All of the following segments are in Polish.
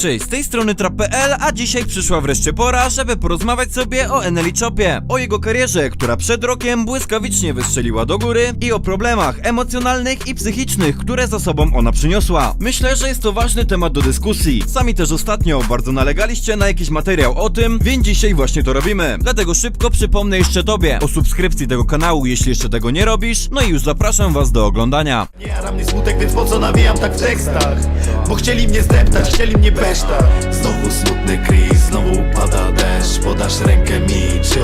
Cześć, z tej strony Trap.pl, a dzisiaj przyszła wreszcie pora, żeby porozmawiać sobie o Eneli Chopie, o jego karierze, która przed rokiem błyskawicznie wystrzeliła do góry i o problemach emocjonalnych i psychicznych, które za sobą ona przyniosła. Myślę, że jest to ważny temat do dyskusji. Sami też ostatnio bardzo nalegaliście na jakiś materiał o tym, więc dzisiaj właśnie to robimy. Dlatego szybko przypomnę jeszcze tobie o subskrypcji tego kanału, jeśli jeszcze tego nie robisz, no i już zapraszam was do oglądania. Nie jara mnie smutek, więc po co nawijam tak w tekstach? Bo chcieli mnie zdeptać, chcieli mnie besztać Znowu smutny Chris, znowu pada deszcz Podasz rękę mi, czy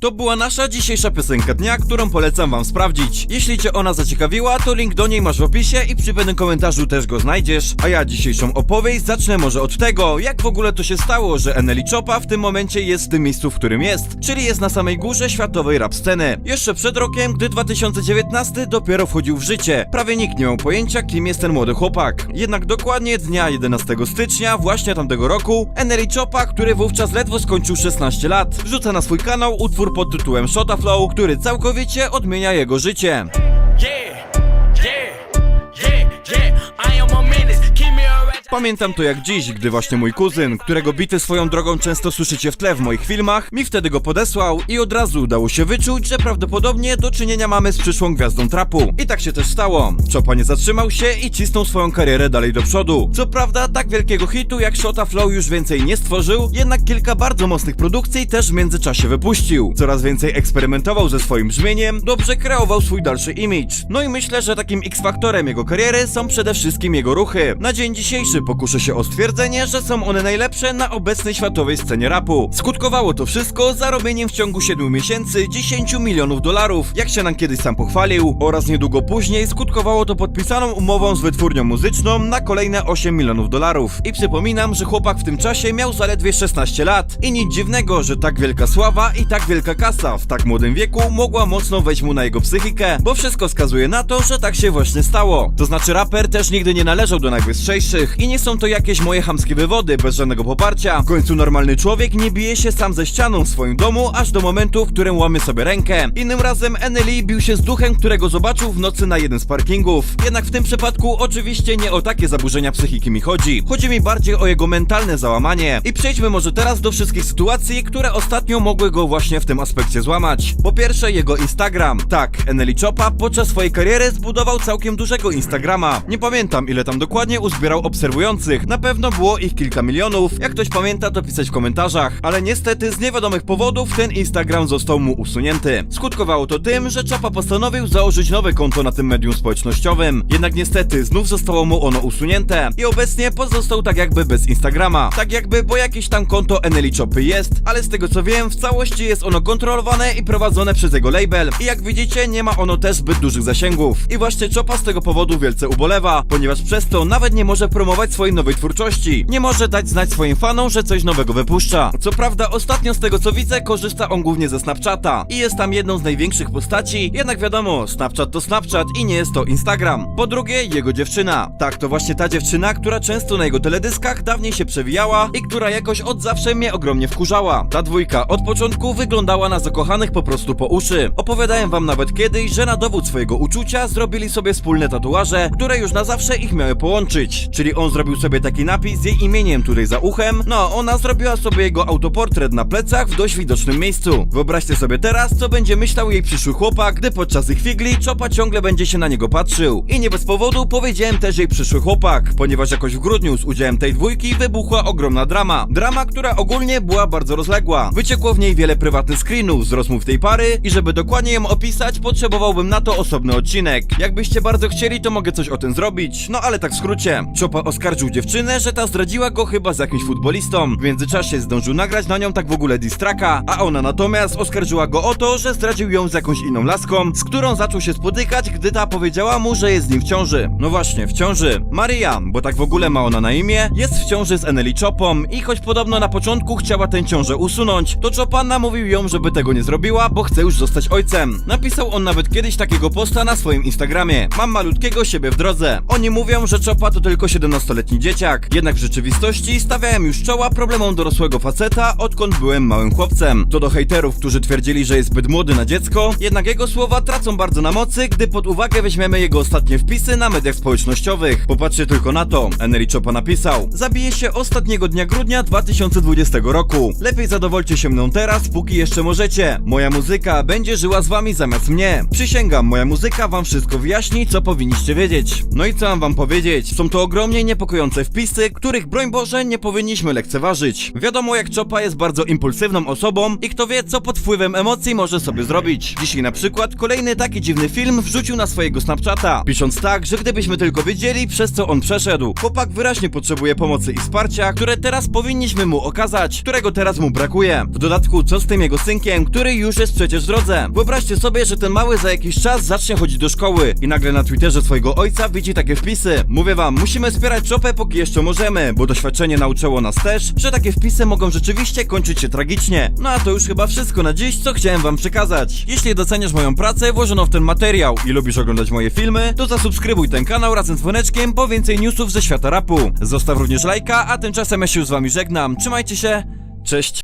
To była nasza dzisiejsza piosenka dnia, którą polecam wam sprawdzić. Jeśli cię ona zaciekawiła, to link do niej masz w opisie i przy pewnym komentarzu też go znajdziesz. A ja dzisiejszą opowieść zacznę może od tego, jak w ogóle to się stało, że Eneli Chopa w tym momencie jest w tym miejscu, w którym jest, czyli jest na samej górze światowej rap sceny. Jeszcze przed rokiem, gdy 2019 dopiero wchodził w życie, prawie nikt nie miał pojęcia, kim jest ten młody chłopak. Jednak dokładnie dnia 11 stycznia właśnie tamtego roku, Eneli Chopa, który wówczas ledwo skończył 16 lat, wrzuca na swój kanał utwór pod tytułem Shota Flow, który całkowicie odmienia jego życie. Pamiętam to jak dziś, gdy właśnie mój kuzyn, którego bity swoją drogą często słyszycie w tle w moich filmach, mi wtedy go podesłał i od razu udało się wyczuć, że prawdopodobnie do czynienia mamy z przyszłą gwiazdą trapu. I tak się też stało. Chopa nie zatrzymał się i cisnął swoją karierę dalej do przodu. Co prawda, tak wielkiego hitu jak Shota Flow już więcej nie stworzył, jednak kilka bardzo mocnych produkcji też w międzyczasie wypuścił. Coraz więcej eksperymentował ze swoim brzmieniem, dobrze kreował swój dalszy image. No i myślę, że takim X-faktorem jego kariery są przede wszystkim jego ruchy. Na dzień dzisiejszy pokuszę się o stwierdzenie, że są one najlepsze na obecnej światowej scenie rapu. Skutkowało to wszystko zarobieniem w ciągu 7 miesięcy 10 milionów dolarów, jak się nam kiedyś sam pochwalił, oraz niedługo później skutkowało to podpisaną umową z wytwórnią muzyczną na kolejne 8 milionów dolarów. I przypominam, że chłopak w tym czasie miał zaledwie 16 lat. I nic dziwnego, że tak wielka sława i tak wielka kasa w tak młodym wieku mogła mocno wejść mu na jego psychikę, bo wszystko wskazuje na to, że tak się właśnie stało. To znaczy raper też nigdy nie należał do najwyższych i nie są to jakieś moje chamskie wywody bez żadnego poparcia. W końcu normalny człowiek nie bije się sam ze ścianą w swoim domu aż do momentu, w którym łamie sobie rękę. Innym razem Eneli bił się z duchem, którego zobaczył w nocy na jeden z parkingów. Jednak w tym przypadku oczywiście nie o takie zaburzenia psychiki mi chodzi. Chodzi mi bardziej o jego mentalne załamanie. I przejdźmy może teraz do wszystkich sytuacji, które ostatnio mogły go właśnie w tym aspekcie złamać. Po pierwsze jego Instagram. Tak, Eneli Chopa podczas swojej kariery zbudował całkiem dużego Instagrama. Nie pamiętam ile tam dokładnie uzbierał obserwujących. Na pewno było ich kilka milionów. Jak ktoś pamięta to pisać w komentarzach. Ale niestety z niewiadomych powodów ten Instagram został mu usunięty. Skutkowało to tym, że Chopa postanowił założyć nowe konto na tym medium społecznościowym. Jednak niestety znów zostało mu ono usunięte i obecnie pozostał tak jakby bez Instagrama. Tak jakby, bo jakieś tam konto Eneli Chopy jest, ale z tego co wiem, w całości jest ono kontrolowane i prowadzone przez jego label. I jak widzicie, nie ma ono też zbyt dużych zasięgów. I właśnie Chopa z tego powodu wielce ubolewa, ponieważ przez to nawet nie może promować swojej nowej twórczości. Nie może dać znać swoim fanom, że coś nowego wypuszcza. Co prawda, ostatnio z tego co widzę, korzysta on głównie ze Snapchata i jest tam jedną z największych postaci, jednak wiadomo, Snapchat to Snapchat i nie jest to Instagram. Po drugie, jego dziewczyna. Tak, to właśnie ta dziewczyna, która często na jego teledyskach dawniej się przewijała i która jakoś od zawsze mnie ogromnie wkurzała. Ta dwójka od początku wyglądała na zakochanych po prostu po uszy. Opowiadałem wam nawet kiedyś, że na dowód swojego uczucia zrobili sobie wspólne tatuaże, które już na zawsze ich miały połączyć. Czyli on zrobił sobie taki napis z jej imieniem tutaj za uchem, no ona zrobiła sobie jego autoportret na plecach w dość widocznym miejscu. Wyobraźcie sobie teraz, co będzie myślał jej przyszły chłopak, gdy podczas ich figli Chopa ciągle będzie się na niego patrzył. I nie bez powodu powiedziałem też jej przyszły chłopak, ponieważ jakoś w grudniu z udziałem tej dwójki wybuchła ogromna drama. Drama, która ogólnie była bardzo rozległa. Wyciekło w niej wiele prywatnych screenów z rozmów tej pary i żeby dokładnie ją opisać, potrzebowałbym na to osobny odcinek. Jakbyście bardzo chcieli, to mogę coś o tym zrobić, no ale tak w skrócie. Chopa oskarżył dziewczynę, że ta zdradziła go chyba z jakimś futbolistą. W międzyczasie zdążył nagrać na nią tak w ogóle distraka, a ona natomiast oskarżyła go o to, że zdradził ją z jakąś inną laską, z którą zaczął się spotykać, gdy ta powiedziała mu, że jest z nim w ciąży. No właśnie, w ciąży. Maria, bo tak w ogóle ma ona na imię, jest w ciąży z Eneli Chopą i choć podobno na początku chciała tę ciążę usunąć, to Chopa namówił ją, żeby tego nie zrobiła, bo chce już zostać ojcem. Napisał on nawet kiedyś takiego posta na swoim Instagramie. Mam malutkiego siebie w drodze. Oni mówią, że Chopa to tylko 17 15-letni dzieciak. Jednak w rzeczywistości stawiałem już czoła problemom dorosłego faceta, odkąd byłem małym chłopcem. To do hejterów, którzy twierdzili, że jest zbyt młody na dziecko, jednak jego słowa tracą bardzo na mocy, gdy pod uwagę weźmiemy jego ostatnie wpisy na mediach społecznościowych. Popatrzcie tylko na to. Eneri Chopa napisał: Zabiję się ostatniego dnia grudnia 2020 roku. Lepiej zadowolcie się mną teraz, póki jeszcze możecie. Moja muzyka będzie żyła z wami zamiast mnie. Przysięgam, moja muzyka wam wszystko wyjaśni, co powinniście wiedzieć. No i co mam wam powiedzieć? Są to ogromnie niepokojące wpisy, których broń Boże nie powinniśmy lekceważyć. Wiadomo jak Chopa jest bardzo impulsywną osobą i kto wie co pod wpływem emocji może sobie zrobić. Dzisiaj na przykład kolejny taki dziwny film wrzucił na swojego Snapchata, pisząc tak, że gdybyśmy tylko wiedzieli przez co on przeszedł. Chłopak wyraźnie potrzebuje pomocy i wsparcia, które teraz powinniśmy mu okazać, którego teraz mu brakuje. W dodatku co z tym jego synkiem, który już jest przecież w drodze. Wyobraźcie sobie, że ten mały za jakiś czas zacznie chodzić do szkoły i nagle na Twitterze swojego ojca widzi takie wpisy. Mówię wam, musimy wspierać Chopę póki jeszcze możemy, bo doświadczenie nauczyło nas też, że takie wpisy mogą rzeczywiście kończyć się tragicznie. No a to już chyba wszystko na dziś, co chciałem wam przekazać. Jeśli doceniasz moją pracę włożoną w ten materiał i lubisz oglądać moje filmy, to zasubskrybuj ten kanał razem z dzwoneczkiem po więcej newsów ze świata rapu. Zostaw również lajka, a tymczasem ja się z wami żegnam. Trzymajcie się, cześć!